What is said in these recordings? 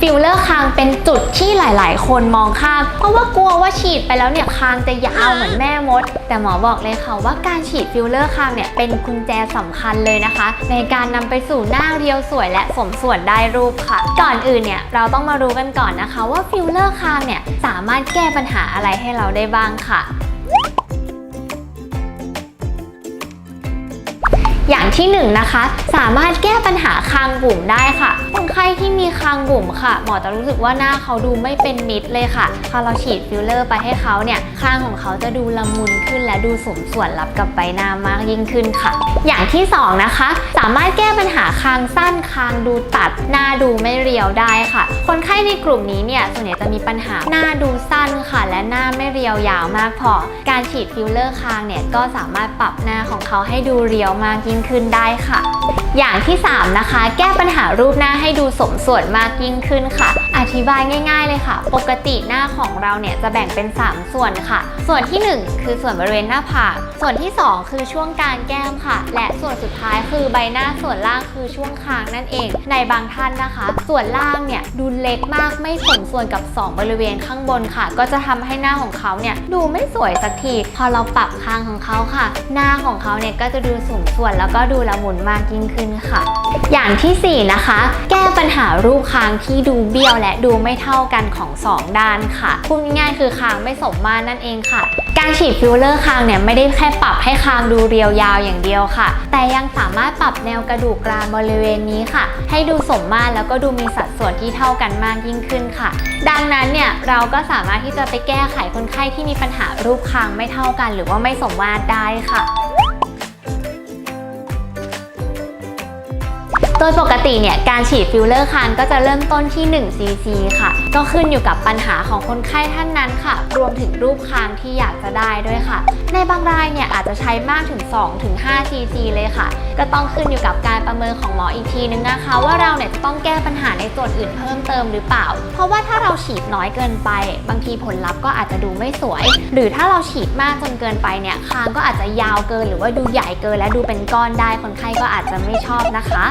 ฟิลเลอร์คางเป็นจุดที่หลาย ๆ คนมองข้ามเพราะว่ากลัวว่าฉีดไปแล้วเนี่ยคางจะยาวเหมือนแม่มด แต่หมอบอกเลยค่ะว่าการฉีดฟิลเลอร์คางเนี่ยเป็นกุญแจสำคัญเลยนะคะ ในการนำไปสู่หน้าเรียวสวยและสมส่วนได้รูปค่ะ ก่อนอื่นเนี่ยเราต้องมารู้กันก่อนนะคะว่าฟิลเลอร์คางเนี่ยสามารถแก้ปัญหาอะไรให้เราได้บ้างค่ะ อย่างที่1นงนะคะ สามารถแก้ปัญหาคางบุ๋มได้ค่ะ คนไข้ที่มีคางบุ๋มค่ะ หมอจะรู้สึกว่าหน้าเขาดูไม่เป็นมิตรเลยค่ะพอเราฉีดฟิลเลอร์ไปให้เขาเนี่ยคางของเขาจะดูละมุนขึ้น และดูสมส่วนรับกับใบหน้ามากยิ่งขึ้นค่ะ อย่างที่สองนะคะ สามารถแก้ปัญหาคางสั้นคางดูตัด หน้าดูไม่เรียวได้ค่ะ คนไข้ในกลุ่มนี้เนี่ยส่วนใหญ่จะมีปัญหาหน้าดูสั้นค่ะ และหน้าไม่เรียวยาวมากพอ การฉีดฟิลเลอร์คางเนี่ยก็สามารถปรับหน้าของเขาให้ดูเรียวมากยิ่งขึ้นได้ค่ะ อย่างที่ 3 นะคะ แก้ปัญหารูปหน้าให้ดูสมส่วนมากยิ่งขึ้นค่ะ อธิบายง่าย ๆ เลยค่ะ ปกติหน้าของเราเนี่ยจะแบ่งเป็น 3 ส่วนค่ะ ส่วนทีหนึ่1 คือส่วนบริเวณหน้าผากส่วนที่ 2 คือช่วงกลารแก้มค่ะ และส่วนสุดท้ายคือใบหน้าส่วนล่างคือช่วงคางนั่นเอง ในบางท่านนะคะ ส่วนล่างเนี่ยดูเล็กมากไม่สมส่วนกับ 2 บริเวณข้างบนค่ะ ก็จะทำให้หน้าของเขาเนี่ยดูไม่สวยสักทีพอเราปรับคางของเขาค่ะ หน้าของเขาเนี่ยก็จะดูสมส่วนแล้วก็ดูละมุนมากยิ่งขึ้นค่ะ อย่างทีสี่ 4 นะคะ แก้ปัญหารูปคางที่ดูเบี้ยวและดูไม่เท่ากันของ 2 ด้านค่ะพูดง่ายๆคือคางไม่สมมาตรนั่นเองค่ะ การฉีดฟิลเลอร์คางเนี่ยไม่ได้แค่ปรับให้คางดูเรียวยาวอย่างเดียวค่ะ แต่ยังสามารถปรับแนวกระดูกกรามบริเวณนี้ค่ะ ให้ดูสมมาตรแล้วก็ดูมีสัดส่วนที่เท่ากันมากยิ่งขึ้นค่ะ ดังนั้นเนี่ยเราก็สามารถที่จะไปแก้ไขคนไข้ที่มีปัญหารูปคางไม่เท่ากัน หรือว่าไม่สมมาตรได้ค่ะ โดยปกติเนี่ยการฉีดฟิลเลอร์คางก็จะเริ่มต้นที่1 cc ค่ะ ก็ขึ้นอยู่กับปัญหาของคนไข้ท่านนั้นค่ะ รวมถึงรูปคางที่อยากจะได้ด้วยค่ะ ในบางรายเนี่ยอาจจะใช้มากถึง2ถึง cc เลยค่ะ ก็ต้องขึ้นอยู่กับการประเมินของหมออีกทีนึงนะคะ ว่าเราเนี่ยจะต้องแก้ปัญหาในส่วนอื่นเพิ่มเติมหรือเปล่า เพราะว่าถ้าเราฉีดน้อยเกินไป บางทีผลลัพธ์ก็อาจจะดูไม่สวย หรือถ้าเราฉีดมากจนเกินไปเนี่ยคางก็อาจจะยาวเกิน หรือว่าดูใหญ่เกิน และดูเป็นก้อนได้คนไข้ก็อาจจะไม่ชอบนะคะ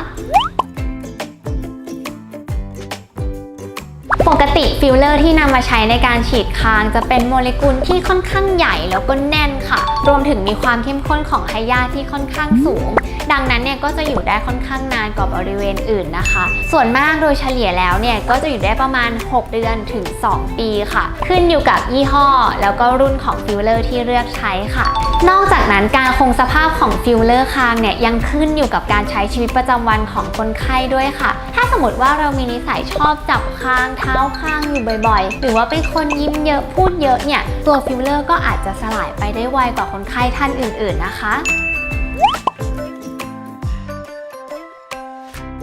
ปกติฟิลเลอร์ที่นำมาใช้ในการฉีดคาง จะเป็นโมเลกุลที่ค่อนข้างใหญ่แล้วก็แน่นค่ะ รวมถึงมีความเข้มข้นของไฮยาที่ค่อนข้างสูง ดังนั้นเนี่ยก็จะอยู่ได้ค่อนข้างนานกว่าบริเวณอื่นนะคะ ส่วนมากโดยเฉลี่ยแล้วเนี่ยก็จะอยู่ได้ประมาณ 6 เดือนถึง 2 ปีค่ะ ขึ้นอยู่กับยี่ห้อ แล้วก็รุ่นของฟิลเลอร์ที่เลือกใช้ค่ะ นอกจากนั้นการคงสภาพของฟิลเลอร์คางเนี่ยยังขึ้นอยู่กับการใช้ชีวิตประจำวันของคนไข้ด้วยค่ะ ถ้าสมมติว่าเรามีนิสัยชอบจับคางทาคางอยู่บ่อยๆ หรือว่าเป็นคนยิ้มเยอะพูดเยอะเนี่ย ตัวฟิลเลอร์ก็อาจจะสลายไปได้ไวกว่าคนไข้ท่านอื่นๆนะคะ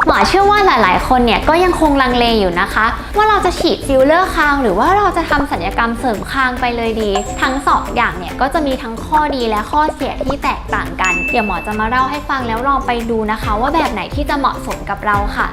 หมอเชื่อว่าหลายๆ คนเนี่ยก็ยังคงลังเลอยู่นะคะ ว่าเราจะฉีดฟิลเลอร์คาง หรือว่าเราจะทำศัลยกรรมเสริมคางไปเลยดี ทั้งสองอย่างเนี่ยก็จะมีทั้งข้อดีและข้อเสียที่แตกต่างกัน เดี๋ยวหมอจะมาเล่าให้ฟังแล้วลองไปดูนะคะ ว่าแบบไหนที่จะเหมาะสมกับเราค่ะ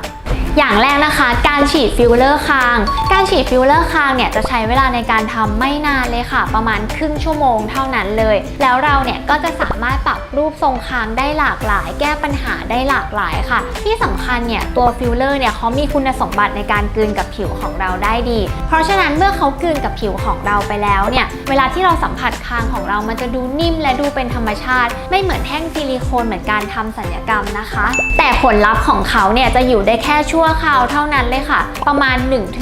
อย่างแรกนะคะการฉีดฟิลเลอร์คาง การฉีดฟิลเลอร์คางเนี่ยจะใช้เวลาในการทำไม่นานเลยค่ะ ประมาณครึ่งชั่วโมงเท่านั้นเลย แล้วเราเนี่ยก็จะสามารถปรับรูปทรงคางได้หลากหลาย แก้ปัญหาได้หลากหลายค่ะ ที่สำคัญเนี่ยตัวฟิลเลอร์เนี่ยเขามีคุณสมบัติในการกลืนกับผิวของเราได้ดี เพราะฉะนั้นเมื่อเขากลืนกับผิวของเราไปแล้วเนี่ยเวลาที่เราสัมผัสคางของเรามันจะดูนิ่มและดูเป็นธรรมชาติ ไม่เหมือนแท่งซิลิโคนเหมือนการทำศัลยกรรมนะคะ แต่ผลลัพธ์ของเขาเนี่ยจะอยู่ได้แค่ช่วตัวคราวเท่านั้นเลยค่ะ ประมาณ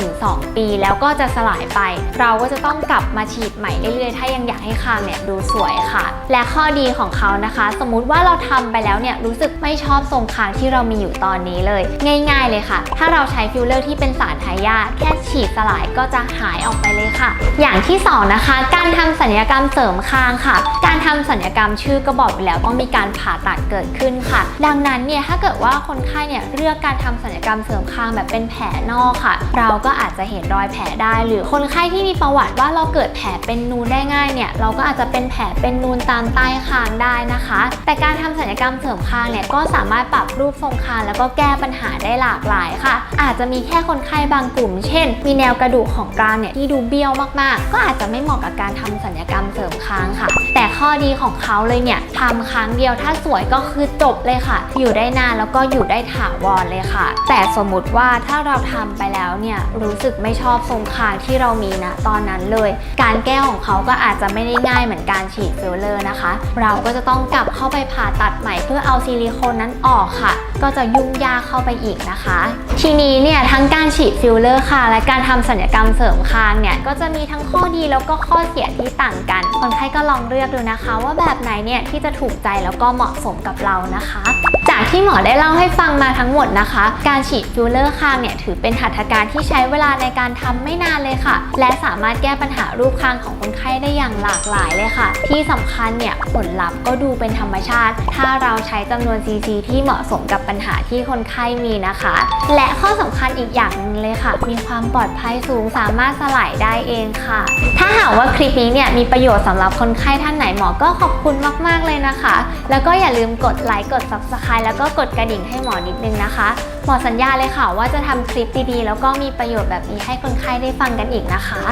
1-2 ปีแล้วก็จะสลายไป เราก็จะต้องกลับมาฉีดใหม่เรื่อยๆ ถ้ายังอยากให้คางเนี่ยดูสวยค่ะ และข้อดีของเขานะคะ สมมุติว่าเราทำไปแล้วเนี่ยรู้สึกไม่ชอบทรงคางที่เรามีอยู่ตอนนี้เลย ง่าย ๆ เลยค่ะ ถ้าเราใช้ฟิลเลอร์ที่เป็นสารไทยาแค่ฉีดสลายก็จะหายออกไปเลยค่ะ อย่างที่สองนะคะ การทำศัลยกรรมเสริมคางค่ะ การทำศัลยกรรมชื่อก็บอกไปแล้วต้องมีการผ่าตัดเกิดขึ้นค่ะ ดังนั้นเนี่ยถ้าเกิดว่าคนไข้เนี่ยเลือกการทำศัลยกรรมเสริมคางแบบเป็นแผลนอกค่ะ เราก็อาจจะเห็นรอยแผลได้ หรือคนไข้ที่มีประวัติว่าเราเกิดแผลเป็นนูนได้ง่ายเนี่ยเราก็อาจจะเป็นแผลเป็นนูนตามใต้คางได้นะคะ แต่การทำศัลยกรรมเสริมคางเนี่ยก็สามารถปรับรูปทรงคางแล้วก็แก้ปัญหาได้หลากหลายค่ะ อาจจะมีแค่คนไข้บางกลุ่ม เช่น มีแนวกระดูกของกรามเนี่ยที่ดูเบี้ยวมากๆ ก็อาจจะไม่เหมาะกับการทำศัลยกรรมเสริมคางค่ะ แต่ข้อดีของเขาเลยเนี่ยทำครั้งเดียวถ้าสวยก็คือจบเลยค่ะ อยู่ได้นานแล้วก็อยู่ได้ถาวรเลยค่ะ แต่สสมมติว่าถ้าเราทำไปแล้วเนี่ยรู้สึกไม่ชอบทรงคางที่เรามีนะตอนนั้นเลย การแก้ของเขาก็อาจจะไม่ได้ง่ายเหมือนการฉีดฟิลเลอร์นะคะ เราก็จะต้องกลับเข้าไปผ่าตัดใหม่เพื่อเอาซิลิโคนนั้นออกค่ะ ก็จะยุ่งยากเข้าไปอีกนะคะ ทีนี้เนี่ยทั้งการฉีดฟิลเลอร์ค่ะ และการทำศัลยกรรมเสริมคางเนี่ยก็จะมีทั้งข้อดีแล้วก็ข้อเสียที่ต่างกันคนไข้ก็ลองเลือกดูนะคะ ว่าแบบไหนเนี่ยที่จะถูกใจแล้วก็เหมาะสมกับเรานะคะ จากที่หมอได้เล่าให้ฟังมาทั้งหมดนะคะ การฉีดฟิลเลอร์คางเนี่ยถือเป็นหัตถการที่ใช้เวลาในการทำไม่นานเลยค่ะ และสามารถแก้ปัญหารูปคางของคนไข้ได้อย่างหลากหลายเลยค่ะ ที่สำคัญเนี่ยผลลัพธ์ก็ดูเป็นธรรมชาติ ถ้าเราใช้จำนวนซีซีที่เหมาะสมกับปัญหาที่คนไข้มีนะคะ และข้อสำคัญอีกอย่างหนึงเลยค่ะ มีความปลอดภัยสูงสามารถสลายได้เองค่ะ ถ้าหากว่าคลิปนี้เนี่ยมีประโยชน์สำหรับคนไข้ท่านไหนหมอก็ขอบคุณมากๆเลยนะคะ แล้วก็อย่าลืมกดไลค์กด subscribe แล้วก็กดกระดิ่งให้หมอนิดนึงนะคะ หมอสัญญาเลยค่ะว่าจะทำคลิปดีๆ แล้วก็มีประโยชน์แบบนี้ให้คนไข้ได้ฟังกันอีกนะคะ